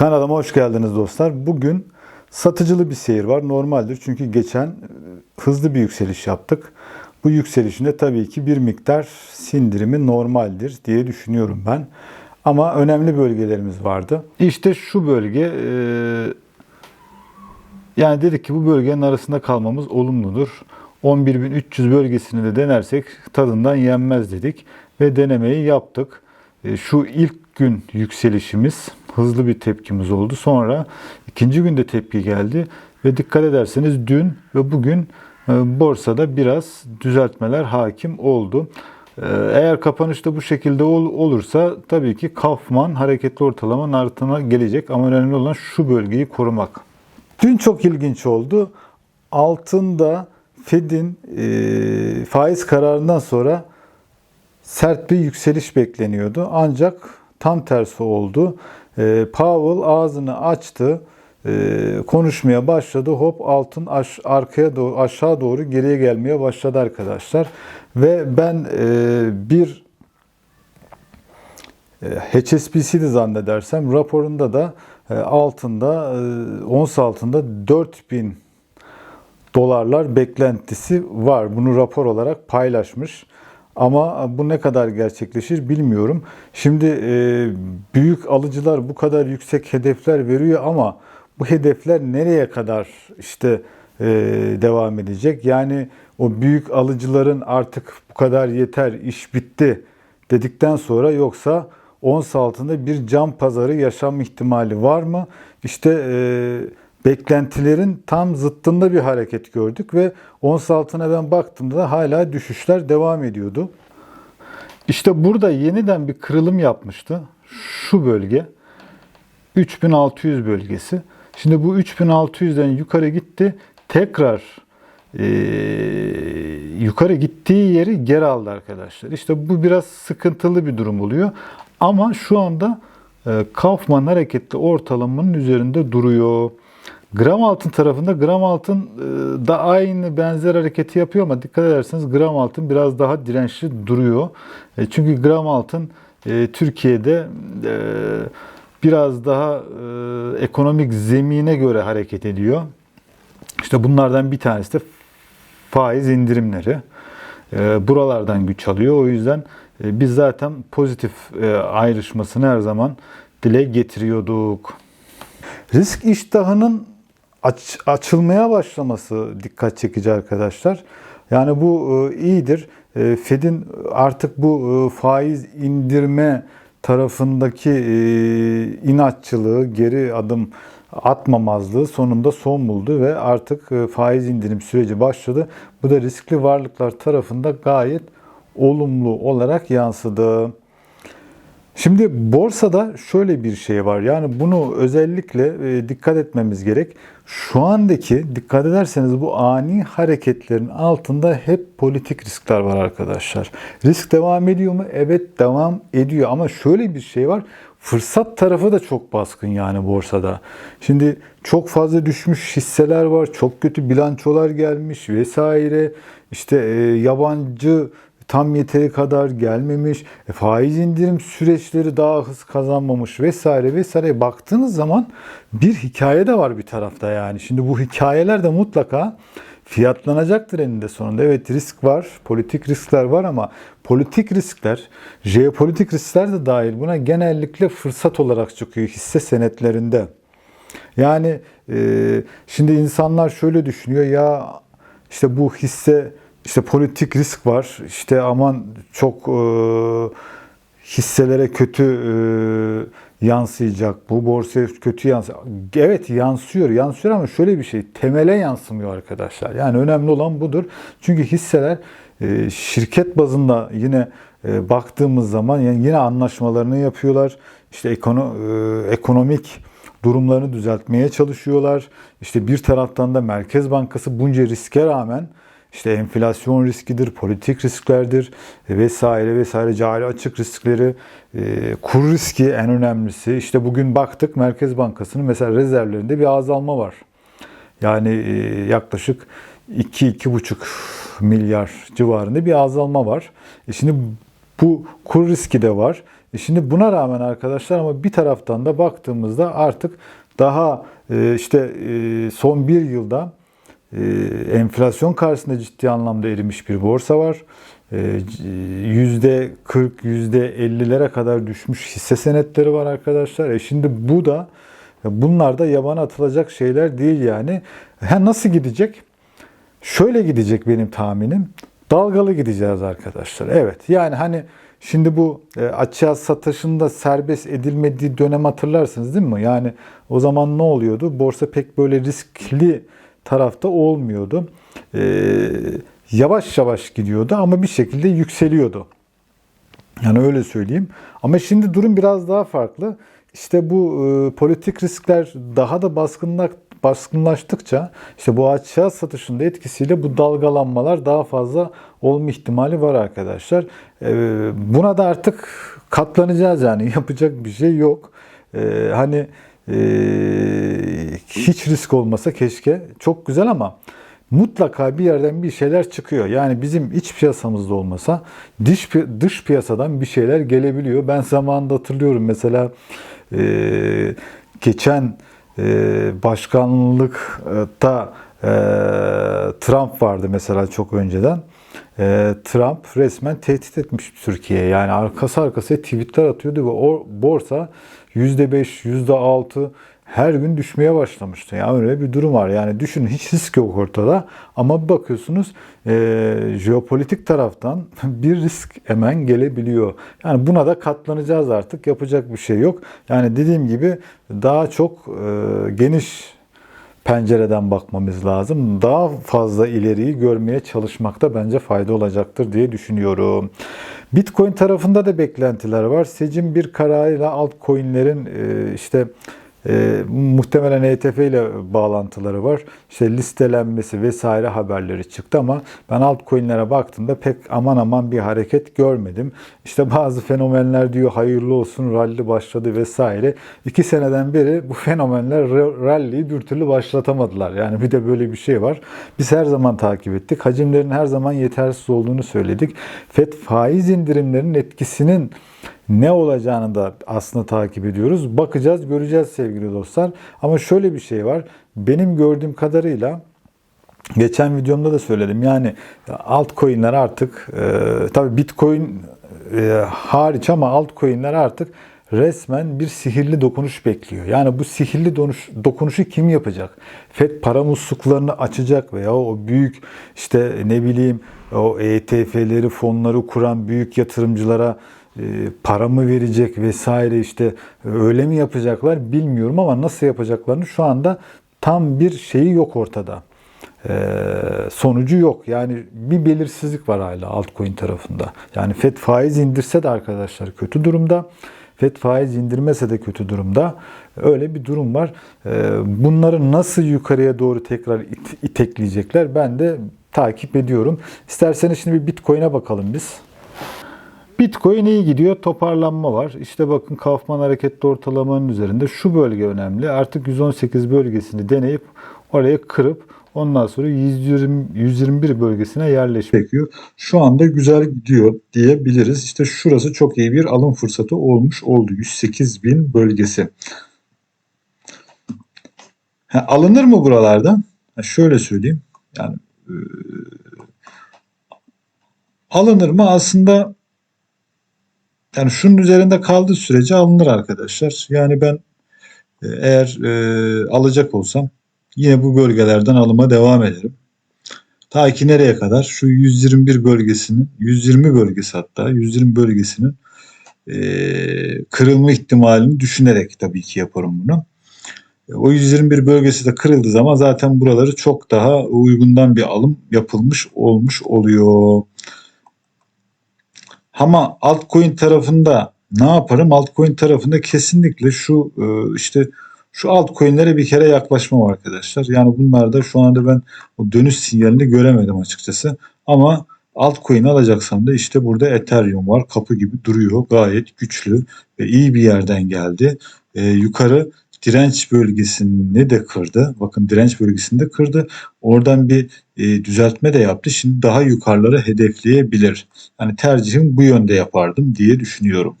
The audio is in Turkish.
Kanalıma hoş geldiniz dostlar. Bugün satıcılı bir seyir var. Normaldir çünkü geçen e, hızlı bir yükseliş yaptık. Bu yükselişinde tabii ki bir miktar sindirimi normaldir diye düşünüyorum ben. Ama önemli bölgelerimiz vardı. İşte şu bölge e, yani dedik ki bu bölgenin arasında kalmamız olumludur. 11.300 bölgesini de denersek tadından yenmez dedik ve denemeyi yaptık. E, Şu ilk gün yükselişimiz hızlı bir tepkimiz oldu. Sonra ikinci günde tepki geldi ve dikkat ederseniz dün ve bugün e, borsada biraz düzeltmeler hakim oldu. E, Eğer kapanışta bu şekilde ol- olursa tabii ki Kaufman hareketli ortalamanın altına gelecek ama önemli olan şu bölgeyi korumak. Dün çok ilginç oldu. Altında Fed'in e, faiz kararından sonra sert bir yükseliş bekleniyordu. Ancak tam tersi oldu. E, Powell ağzını açtı, e, konuşmaya başladı. Hop altın aş, arkaya doğru, aşağı doğru geriye gelmeye başladı arkadaşlar. Ve ben e, bir e, HSBC'di zannedersem raporunda da e, altında e, ons altında 4000 dolarlar beklentisi var. Bunu rapor olarak paylaşmış. Ama bu ne kadar gerçekleşir bilmiyorum. Şimdi e, büyük alıcılar bu kadar yüksek hedefler veriyor ama bu hedefler nereye kadar işte e, devam edecek? Yani o büyük alıcıların artık bu kadar yeter, iş bitti dedikten sonra yoksa ons altında bir cam pazarı yaşam ihtimali var mı? İşte e, beklentilerin tam zıttında bir hareket gördük ve ons altına ben baktığımda hala düşüşler devam ediyordu. İşte burada yeniden bir kırılım yapmıştı. Şu bölge 3600 bölgesi. Şimdi bu 3600'den yukarı gitti. Tekrar e, yukarı gittiği yeri geri aldı arkadaşlar. İşte bu biraz sıkıntılı bir durum oluyor. Ama şu anda e, Kaufman hareketli ortalamanın üzerinde duruyor. Gram altın tarafında gram altın e, da aynı benzer hareketi yapıyor ama dikkat ederseniz gram altın biraz daha dirençli duruyor. E, Çünkü gram altın e, Türkiye'de biraz daha ekonomik zemine göre hareket ediyor. İşte bunlardan bir tanesi de faiz indirimleri. Buralardan güç alıyor. O yüzden biz zaten pozitif ayrışmasını her zaman dile getiriyorduk. Risk iştahının aç- açılmaya başlaması dikkat çekici arkadaşlar. Yani bu e, iyidir. E, Fed'in artık bu e, faiz indirme tarafındaki inatçılığı, geri adım atmamazlığı sonunda son buldu ve artık faiz indirim süreci başladı. Bu da riskli varlıklar tarafında gayet olumlu olarak yansıdı. Şimdi borsada şöyle bir şey var. Yani bunu özellikle e, dikkat etmemiz gerek. Şu andaki dikkat ederseniz bu ani hareketlerin altında hep politik riskler var arkadaşlar. Risk devam ediyor mu? Evet devam ediyor ama şöyle bir şey var. Fırsat tarafı da çok baskın yani borsada. Şimdi çok fazla düşmüş hisseler var. Çok kötü bilançolar gelmiş vesaire. İşte e, yabancı tam yeteri kadar gelmemiş, e, faiz indirim süreçleri daha hız kazanmamış vesaire vesaire baktığınız zaman bir hikaye de var bir tarafta yani. Şimdi bu hikayeler de mutlaka fiyatlanacaktır eninde sonunda. Evet risk var, politik riskler var ama politik riskler, jeopolitik riskler de dahil buna genellikle fırsat olarak çıkıyor hisse senetlerinde. Yani e, şimdi insanlar şöyle düşünüyor ya işte bu hisse işte politik risk var. İşte aman çok e, hisselere kötü e, yansıyacak. Bu borsaya kötü yansıyacak. Evet yansıyor, yansıyor ama şöyle bir şey. Temele yansımıyor arkadaşlar. Yani önemli olan budur. Çünkü hisseler e, şirket bazında yine e, baktığımız zaman yani yine anlaşmalarını yapıyorlar. İşte ekono, e, ekonomik durumlarını düzeltmeye çalışıyorlar. İşte bir taraftan da Merkez Bankası bunca riske rağmen işte enflasyon riskidir, politik risklerdir e, vesaire vesaire cari açık riskleri, e, kur riski en önemlisi. İşte bugün baktık Merkez Bankası'nın mesela rezervlerinde bir azalma var. Yani e, yaklaşık 2-2,5 milyar civarında bir azalma var. E şimdi bu kur riski de var. E şimdi buna rağmen arkadaşlar ama bir taraftan da baktığımızda artık daha işte son bir yılda enflasyon karşısında ciddi anlamda erimiş bir borsa var. E, Yüzde 40, yüzde 50'lere kadar düşmüş hisse senetleri var arkadaşlar. E şimdi bu da bunlar da yabana atılacak şeyler değil yani. Ha, nasıl gidecek? Şöyle gidecek benim tahminim. Dalgalı gideceğiz arkadaşlar. Evet yani hani şimdi bu e, açığa satışında serbest edilmediği dönem hatırlarsınız değil mi? Yani o zaman ne oluyordu? Borsa pek böyle riskli tarafta olmuyordu. Ee, yavaş yavaş gidiyordu ama bir şekilde yükseliyordu. Yani öyle söyleyeyim. Ama şimdi durum biraz daha farklı. İşte bu e, politik riskler daha da baskınlak, baskınlaştıkça işte bu açığa satışın da etkisiyle bu dalgalanmalar daha fazla olma ihtimali var arkadaşlar. E, buna da artık katlanacağız yani yapacak bir şey yok. E, hani e, hiç risk olmasa keşke çok güzel ama mutlaka bir yerden bir şeyler çıkıyor. Yani bizim iç piyasamızda olmasa dış dış piyasadan bir şeyler gelebiliyor. Ben zamanında hatırlıyorum mesela e, geçen e, başkanlıkta e, Trump vardı mesela çok önceden. E, Trump resmen tehdit etmiş Türkiye'ye. Yani arkası arkasına tweetler atıyordu ve o borsa %5, %6 her gün düşmeye başlamıştı. Yani öyle bir durum var. Yani düşünün hiç risk yok ortada ama bir bakıyorsunuz e, jeopolitik taraftan bir risk hemen gelebiliyor. Yani buna da katlanacağız artık. Yapacak bir şey yok. Yani dediğim gibi daha çok e, geniş pencereden bakmamız lazım. Daha fazla ileriyi görmeye çalışmakta bence fayda olacaktır diye düşünüyorum. Bitcoin tarafında da beklentiler var. Secin bir kararıyla altcoin'lerin e, işte e, muhtemelen ETF ile bağlantıları var. İşte listelenmesi vesaire haberleri çıktı ama ben altcoin'lere baktığımda pek aman aman bir hareket görmedim. İşte bazı fenomenler diyor hayırlı olsun rally başladı vesaire. İki seneden beri bu fenomenler rally'yi bir türlü başlatamadılar. Yani bir de böyle bir şey var. Biz her zaman takip ettik. Hacimlerin her zaman yetersiz olduğunu söyledik. FED faiz indirimlerinin etkisinin ne olacağını da aslında takip ediyoruz. Bakacağız, göreceğiz sevgili dostlar. Ama şöyle bir şey var. Benim gördüğüm kadarıyla geçen videomda da söyledim. Yani altcoin'ler artık e, tabii Bitcoin e, hariç ama altcoin'ler artık resmen bir sihirli dokunuş bekliyor. Yani bu sihirli dokunuş, dokunuşu kim yapacak? FED para musluklarını açacak veya o büyük işte ne bileyim o ETF'leri, fonları kuran büyük yatırımcılara para mı verecek vesaire işte öyle mi yapacaklar bilmiyorum ama nasıl yapacaklarını şu anda tam bir şeyi yok ortada. Ee, sonucu yok. Yani bir belirsizlik var hala altcoin tarafında. Yani FED faiz indirse de arkadaşlar kötü durumda. FED faiz indirmese de kötü durumda. Öyle bir durum var. Bunları nasıl yukarıya doğru tekrar it- itekleyecekler ben de takip ediyorum. İsterseniz şimdi bir Bitcoin'e bakalım biz. Bitcoin iyi gidiyor. Toparlanma var. İşte bakın Kaufman hareketli ortalamanın üzerinde şu bölge önemli. Artık 118 bölgesini deneyip oraya kırıp ondan sonra 120, 121 bölgesine yerleşmek. Şu anda güzel gidiyor diyebiliriz. İşte şurası çok iyi bir alım fırsatı olmuş oldu. 108 bin bölgesi. Ha, alınır mı buralardan? Ha, şöyle söyleyeyim. Yani e, alınır mı? Aslında yani şunun üzerinde kaldığı sürece alınır arkadaşlar. Yani ben e, eğer e, alacak olsam yine bu bölgelerden alıma devam ederim. Ta ki nereye kadar? Şu 121 bölgesinin, 120 bölgesi hatta 120 bölgesinin e, kırılma ihtimalini düşünerek tabii ki yaparım bunu. E, o 121 bölgesi de kırıldığı zaman zaten buraları çok daha uygundan bir alım yapılmış olmuş oluyor. Ama altcoin tarafında ne yaparım? Altcoin tarafında kesinlikle şu e, işte şu altcoin'lere bir kere yaklaşmam arkadaşlar. Yani bunlarda şu anda ben o dönüş sinyalini göremedim açıkçası. Ama altcoin alacaksam da işte burada Ethereum var. Kapı gibi duruyor. Gayet güçlü ve iyi bir yerden geldi. Ee, yukarı direnç bölgesini de kırdı. Bakın direnç bölgesini de kırdı. Oradan bir e, düzeltme de yaptı. Şimdi daha yukarıları hedefleyebilir. Yani tercihim bu yönde yapardım diye düşünüyorum.